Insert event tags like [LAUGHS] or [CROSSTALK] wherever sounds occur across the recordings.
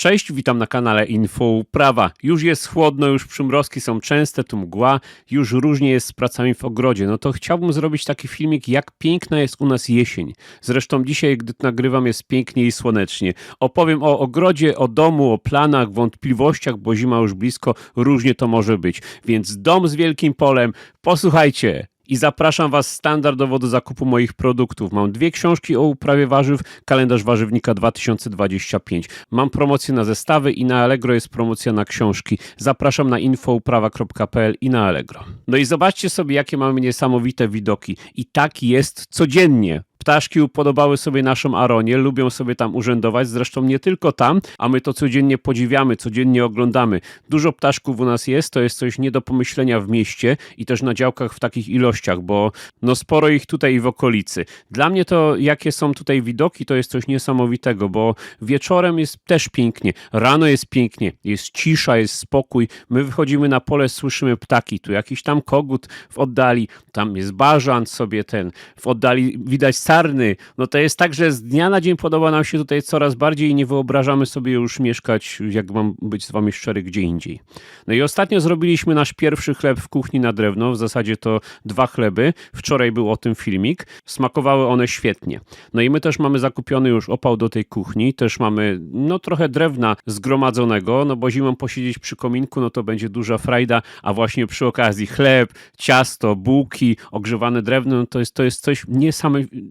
Cześć, witam na kanale Info Uprawa. Już jest chłodno, już przymrozki są częste, tu mgła, już różnie jest z pracami w ogrodzie. No to chciałbym zrobić taki filmik, jak piękna jest u nas jesień. Zresztą dzisiaj, gdy nagrywam, jest pięknie i słonecznie. Opowiem o ogrodzie, o domu, o planach, wątpliwościach, bo zima już blisko, różnie to może być. Więc dom z wielkim polem, posłuchajcie. I zapraszam Was standardowo do zakupu moich produktów. Mam dwie książki o uprawie warzyw, kalendarz warzywnika 2025. Mam promocję na zestawy i na Allegro jest promocja na książki. Zapraszam na infouprawa.pl i na Allegro. No i zobaczcie sobie, jakie mamy niesamowite widoki. I tak jest codziennie. Ptaszki upodobały sobie naszą Aronię, lubią sobie tam urzędować, zresztą nie tylko tam, a my to codziennie podziwiamy, codziennie oglądamy. Dużo ptaszków u nas jest, to jest coś nie do pomyślenia w mieście i też na działkach w takich ilościach, bo no sporo ich tutaj w okolicy. Dla mnie to, jakie są tutaj widoki, to jest coś niesamowitego, bo wieczorem jest też pięknie, rano jest pięknie, jest cisza, jest spokój, my wychodzimy na pole, słyszymy ptaki, tu jakiś tam kogut w oddali, tam jest bażant sobie ten, w oddali widać No to jest tak, że z dnia na dzień podoba nam się tutaj coraz bardziej i nie wyobrażamy sobie już mieszkać, jak mam być z wami szczery, gdzie indziej. No i ostatnio zrobiliśmy nasz pierwszy chleb w kuchni na drewno, w zasadzie to dwa chleby. Wczoraj był o tym filmik. Smakowały one świetnie. No i my też mamy zakupiony już opał do tej kuchni, też mamy no trochę drewna zgromadzonego, no bo zimą posiedzieć przy kominku, no to będzie duża frajda, a właśnie przy okazji chleb, ciasto, bułki, ogrzewane drewno, no to jest, to jest coś niesamowitego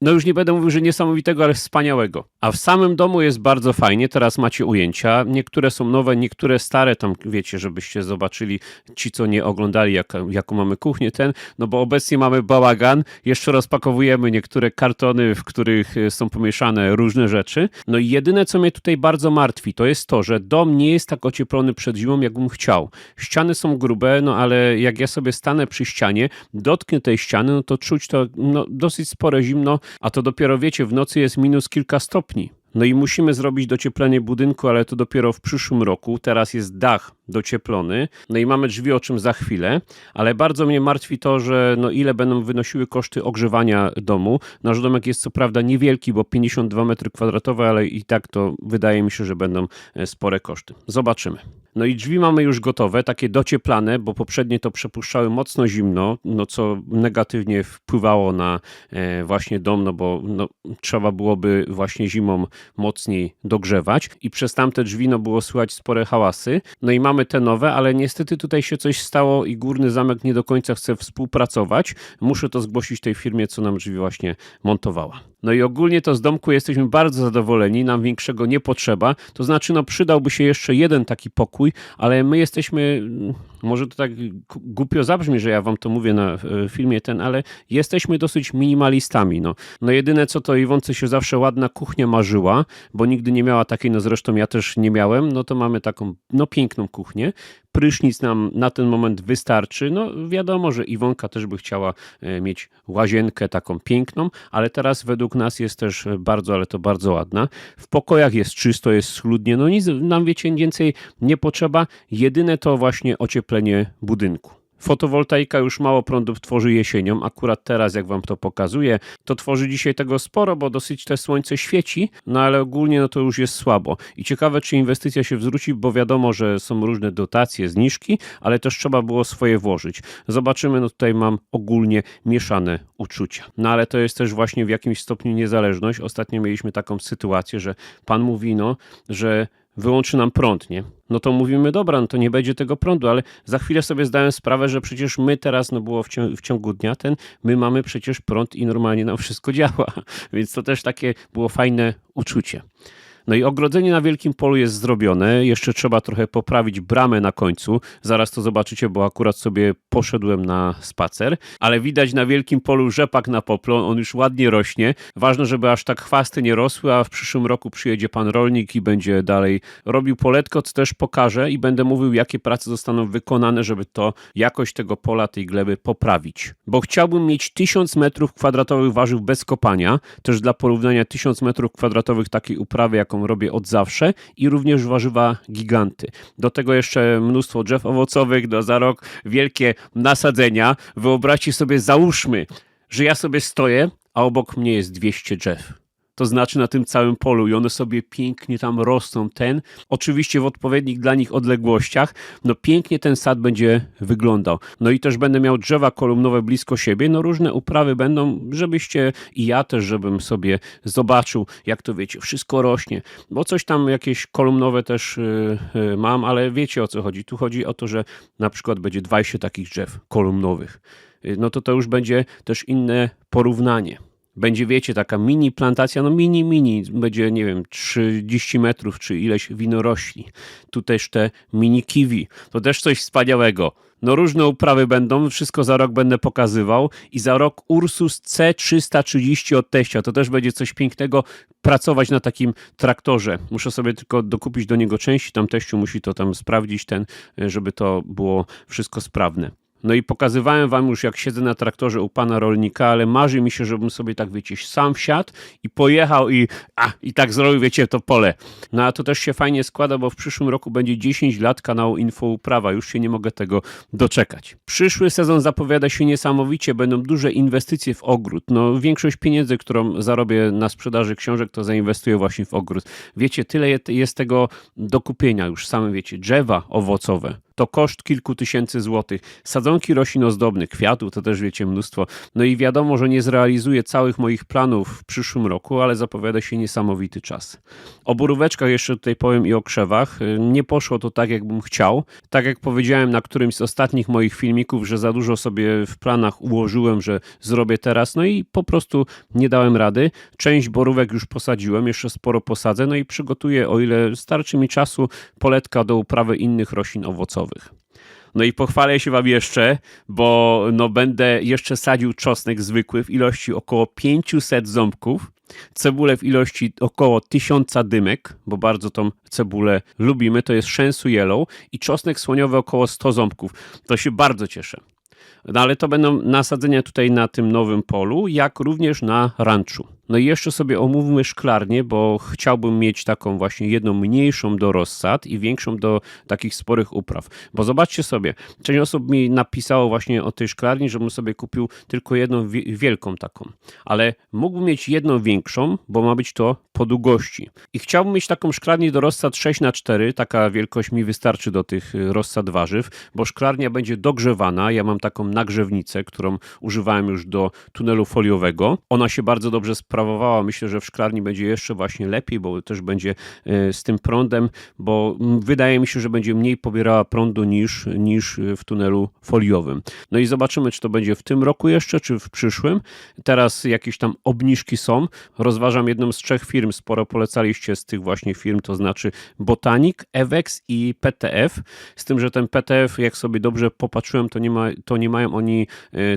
no już nie będę mówił, że niesamowitego, ale wspaniałego. A w samym domu jest bardzo fajnie, teraz macie ujęcia. Niektóre są nowe, niektóre stare, tam wiecie, żebyście zobaczyli ci, co nie oglądali, jak, jaką mamy kuchnię, ten, no bo obecnie mamy bałagan, jeszcze rozpakowujemy niektóre kartony, w których e, są pomieszane różne rzeczy. No i jedyne, co mnie tutaj bardzo martwi, to jest to, że dom nie jest tak ocieplony przed zimą, jakbym chciał. Ściany są grube, no ale jak ja sobie stanę przy ścianie, dotknę tej ściany, no to czuć to no, dosyć spore zimno, a to dopiero wiecie, w nocy jest minus kilka stopni. No i musimy zrobić docieplenie budynku, ale to dopiero w przyszłym roku. Teraz jest dach docieplony. No i mamy drzwi, o czym za chwilę, ale bardzo mnie martwi to, że no ile będą wynosiły koszty ogrzewania domu. Nasz domek jest co prawda niewielki, bo 52 m2, ale i tak to wydaje mi się, że będą e, spore koszty. Zobaczymy. No i drzwi mamy już gotowe, takie docieplane, bo poprzednie to przepuszczały mocno zimno, no co negatywnie wpływało na e, właśnie dom, no bo no, trzeba byłoby właśnie zimą mocniej dogrzewać i przez tamte drzwi no było słychać spore hałasy. No i mamy te nowe, ale niestety tutaj się coś stało i górny zamek nie do końca chce współpracować. Muszę to zgłosić tej firmie, co nam drzwi właśnie montowała. No i ogólnie to z domku jesteśmy bardzo zadowoleni, nam większego nie potrzeba. To znaczy, no przydałby się jeszcze jeden taki pokój, ale my jesteśmy, może to tak głupio zabrzmi, że ja wam to mówię na e, filmie ten, ale jesteśmy dosyć minimalistami. No, no jedyne co to Iwonce się zawsze ładna kuchnia marzyła, bo nigdy nie miała takiej, no zresztą ja też nie miałem, no to mamy taką, no piękną kuchnię. Prysznic nam na ten moment wystarczy. No wiadomo, że Iwonka też by chciała e, mieć łazienkę taką piękną, ale teraz według nas jest też bardzo, ale to bardzo ładna. W pokojach jest czysto, jest schludnie, no nic nam wiecie więcej nie potrzeba. Jedyne to właśnie ocieplenie budynku. Fotowoltaika już mało prądów tworzy jesienią, akurat teraz jak wam to pokazuję, to tworzy dzisiaj tego sporo, bo dosyć te słońce świeci, no ale ogólnie no to już jest słabo. I ciekawe, czy inwestycja się zwróci, bo wiadomo, że są różne dotacje, zniżki, ale też trzeba było swoje włożyć. Zobaczymy, no tutaj mam ogólnie mieszane uczucia. No ale to jest też właśnie w jakimś stopniu niezależność. Ostatnio mieliśmy taką sytuację, że pan mówi, no, że wyłączy nam prąd, nie? No to mówimy, dobra, no to nie będzie tego prądu, ale za chwilę sobie zdałem sprawę, że przecież my teraz, no było w, ciągu, w ciągu dnia ten, my mamy przecież prąd i normalnie nam wszystko działa, [LAUGHS] więc to też takie było fajne uczucie. No i ogrodzenie na Wielkim Polu jest zrobione. Jeszcze trzeba trochę poprawić bramę na końcu. Zaraz to zobaczycie, bo akurat sobie poszedłem na spacer. Ale widać na Wielkim Polu rzepak na poplon. On już ładnie rośnie. Ważne, żeby aż tak chwasty nie rosły, a w przyszłym roku przyjedzie pan rolnik i będzie dalej robił poletko, co też pokażę i będę mówił, jakie prace zostaną wykonane, żeby to jakość tego pola, tej gleby poprawić. Bo chciałbym mieć 1000 metrów kwadratowych warzyw bez kopania. Też dla porównania 1000 metrów kwadratowych takiej uprawy, jaką jaką robię od zawsze i również warzywa giganty. Do tego jeszcze mnóstwo drzew owocowych, do za rok wielkie nasadzenia. Wyobraźcie sobie, załóżmy, że ja sobie stoję, a obok mnie jest 200 drzew. To znaczy na tym całym polu i one sobie pięknie tam rosną, ten, oczywiście w odpowiednich dla nich odległościach, no pięknie ten sad będzie wyglądał. No i też będę miał drzewa kolumnowe blisko siebie, no różne uprawy będą, żebyście i ja też, żebym sobie zobaczył, jak to wiecie, wszystko rośnie, bo coś tam jakieś kolumnowe też yy, mam, ale wiecie o co chodzi. Tu chodzi o to, że na przykład będzie 20 takich drzew kolumnowych. Yy, no to to już będzie też inne porównanie. Będzie, wiecie, taka mini plantacja, no mini, mini, będzie, nie wiem, 30 metrów czy ileś winorośli. Tu też te mini kiwi, to też coś wspaniałego. No różne uprawy będą, wszystko za rok będę pokazywał i za rok Ursus C330 od teścia, to też będzie coś pięknego pracować na takim traktorze. Muszę sobie tylko dokupić do niego części, tam teściu musi to tam sprawdzić ten, żeby to było wszystko sprawne. No i pokazywałem wam już, jak siedzę na traktorze u pana rolnika, ale marzy mi się, żebym sobie tak, wiecie, sam wsiadł i pojechał i, a, i tak zrobił, wiecie, to pole. No a to też się fajnie składa, bo w przyszłym roku będzie 10 lat kanału Info Uprawa. Już się nie mogę tego doczekać. Przyszły sezon zapowiada się niesamowicie. Będą duże inwestycje w ogród. No większość pieniędzy, którą zarobię na sprzedaży książek, to zainwestuję właśnie w ogród. Wiecie, tyle jest tego do kupienia już same, wiecie, drzewa owocowe to koszt kilku tysięcy złotych. Sadzonki roślin ozdobnych, kwiatów, to też wiecie mnóstwo. No i wiadomo, że nie zrealizuję całych moich planów w przyszłym roku, ale zapowiada się niesamowity czas. O boróweczkach jeszcze tutaj powiem i o krzewach. Nie poszło to tak, jakbym chciał. Tak jak powiedziałem na którymś z ostatnich moich filmików, że za dużo sobie w planach ułożyłem, że zrobię teraz, no i po prostu nie dałem rady. Część borówek już posadziłem, jeszcze sporo posadzę, no i przygotuję, o ile starczy mi czasu, poletka do uprawy innych roślin owocowych. No i pochwalę się wam jeszcze, bo no będę jeszcze sadził czosnek zwykły w ilości około 500 ząbków, cebulę w ilości około 1000 dymek, bo bardzo tą cebulę lubimy, to jest Shensu Yellow i czosnek słoniowy około 100 ząbków. To się bardzo cieszę. No ale to będą nasadzenia tutaj na tym nowym polu, jak również na ranczu. No i jeszcze sobie omówmy szklarnię, bo chciałbym mieć taką właśnie jedną mniejszą do rozsad i większą do takich sporych upraw. Bo zobaczcie sobie, część osób mi napisało właśnie o tej szklarni, żebym sobie kupił tylko jedną wielką taką. Ale mógłbym mieć jedną większą, bo ma być to po długości. I chciałbym mieć taką szklarnię do rozsad 6 na 4 taka wielkość mi wystarczy do tych rozsad warzyw, bo szklarnia będzie dogrzewana. Ja mam taką nagrzewnicę, którą używałem już do tunelu foliowego. Ona się bardzo dobrze sprawowała. Myślę, że w szklarni będzie jeszcze właśnie lepiej, bo też będzie z tym prądem, bo wydaje mi się, że będzie mniej pobierała prądu niż, niż w tunelu foliowym. No i zobaczymy, czy to będzie w tym roku jeszcze, czy w przyszłym. Teraz jakieś tam obniżki są. Rozważam jedną z trzech firm, sporo polecaliście z tych właśnie firm, to znaczy Botanik, Ewex i PTF. Z tym, że ten PTF, jak sobie dobrze popatrzyłem, to nie, ma, to nie mają oni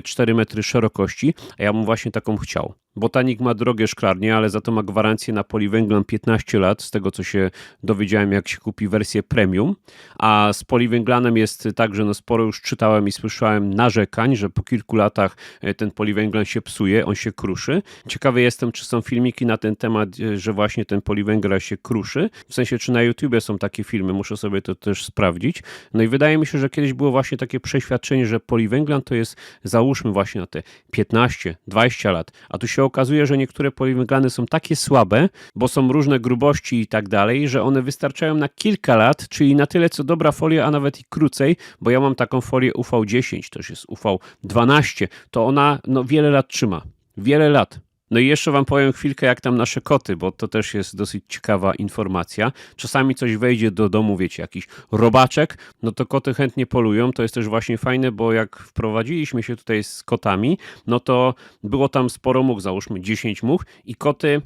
4 metry szerokości, a ja bym właśnie taką chciał. Botanik ma drogie szklarnie, ale za to ma gwarancję na poliwęglan 15 lat, z tego co się dowiedziałem, jak się kupi wersję premium. A z poliwęglanem jest tak, że no sporo już czytałem i słyszałem narzekań, że po kilku latach ten poliwęglan się psuje, on się kruszy. Ciekawy jestem, czy są filmiki na ten temat, że właśnie ten poliwęglan się kruszy. W sensie, czy na YouTubie są takie filmy, muszę sobie to też sprawdzić. No i wydaje mi się, że kiedyś było właśnie takie przeświadczenie, że poliwęglan to jest, załóżmy właśnie na te 15-20 lat, a tu się okazuje, że niektóre poliwęglany są takie słabe, bo są różne grubości i tak dalej, że one wystarczają na kilka lat, czyli na tyle co dobra folia, a nawet i krócej, bo ja mam taką folię UV10, to już jest UV12, to ona no, wiele lat trzyma. Wiele lat. No i jeszcze wam powiem chwilkę, jak tam nasze koty, bo to też jest dosyć ciekawa informacja. Czasami coś wejdzie do domu, wiecie, jakiś robaczek, no to koty chętnie polują. To jest też właśnie fajne, bo jak wprowadziliśmy się tutaj z kotami, no to było tam sporo much, załóżmy 10 much i koty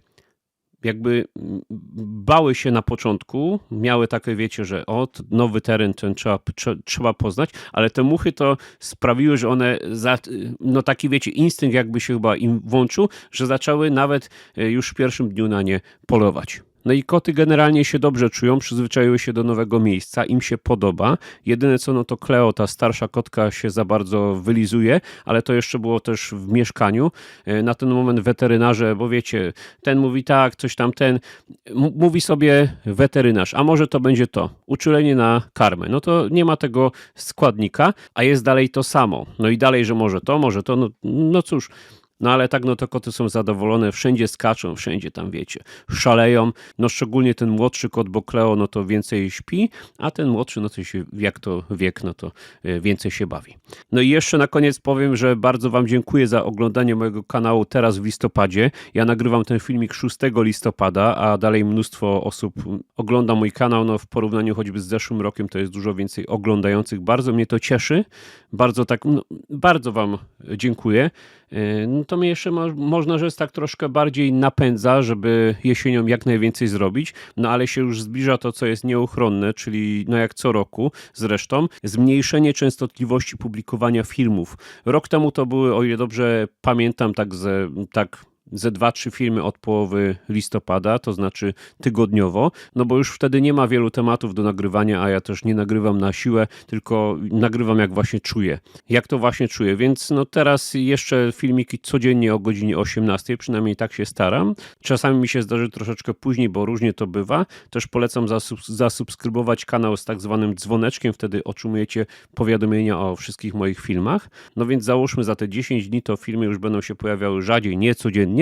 jakby bały się na początku, miały takie, wiecie, że o, nowy teren ten trzeba, trzeba poznać, ale te muchy to sprawiły, że one, za, no taki, wiecie, instynkt jakby się chyba im włączył, że zaczęły nawet już w pierwszym dniu na nie polować. No i koty generalnie się dobrze czują, przyzwyczaiły się do nowego miejsca, im się podoba. Jedyne co, no to Cleo, ta starsza kotka się za bardzo wylizuje, ale to jeszcze było też w mieszkaniu. Na ten moment weterynarze, bo wiecie, ten mówi tak, coś tam ten, mówi sobie weterynarz, a może to będzie to, uczulenie na karmę. No to nie ma tego składnika, a jest dalej to samo. No i dalej, że może to, może to, no, no cóż, No ale tak, no to koty są zadowolone, wszędzie skaczą, wszędzie tam wiecie, szaleją. No szczególnie ten młodszy kot, bo Cleo no to więcej śpi, a ten młodszy, no to się, jak to wiek, no to y, więcej się bawi. No i jeszcze na koniec powiem, że bardzo Wam dziękuję za oglądanie mojego kanału teraz w listopadzie. Ja nagrywam ten filmik 6 listopada, a dalej mnóstwo osób ogląda mój kanał. No w porównaniu choćby z zeszłym rokiem to jest dużo więcej oglądających. Bardzo mnie to cieszy. Bardzo tak, no, bardzo Wam dziękuję. Yy, No to mnie jeszcze mo- można rzec tak troszkę bardziej napędza, żeby jesienią jak najwięcej zrobić, no ale się już zbliża to, co jest nieuchronne, czyli no jak co roku zresztą, zmniejszenie częstotliwości publikowania filmów. Rok temu to były, o ile dobrze pamiętam, tak ze, tak ze dwa, trzy filmy od połowy listopada, to znaczy tygodniowo, no bo już wtedy nie ma wielu tematów do nagrywania, a ja też nie nagrywam na siłę, tylko nagrywam jak właśnie czuję. Jak to właśnie czuję, więc no teraz jeszcze filmiki codziennie o godzinie 18, przynajmniej tak się staram. Czasami mi się zdarzy troszeczkę później, bo różnie to bywa. Też polecam zasub- zasubskrybować kanał z tak zwanym dzwoneczkiem, wtedy otrzymujecie powiadomienia o wszystkich moich filmach. No więc załóżmy za te 10 dni to filmy już będą się pojawiały rzadziej, nie codziennie,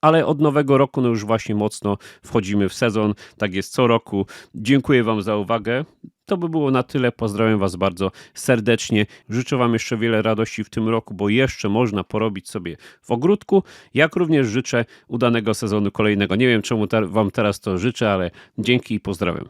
ale od nowego roku no już właśnie mocno wchodzimy w sezon. Tak jest co roku. Dziękuję Wam za uwagę. To by było na tyle. Pozdrawiam Was bardzo serdecznie. Życzę Wam jeszcze wiele radości w tym roku, bo jeszcze można porobić sobie w ogródku. Jak również życzę udanego sezonu kolejnego. Nie wiem, czemu Wam teraz to życzę, ale dzięki i pozdrawiam.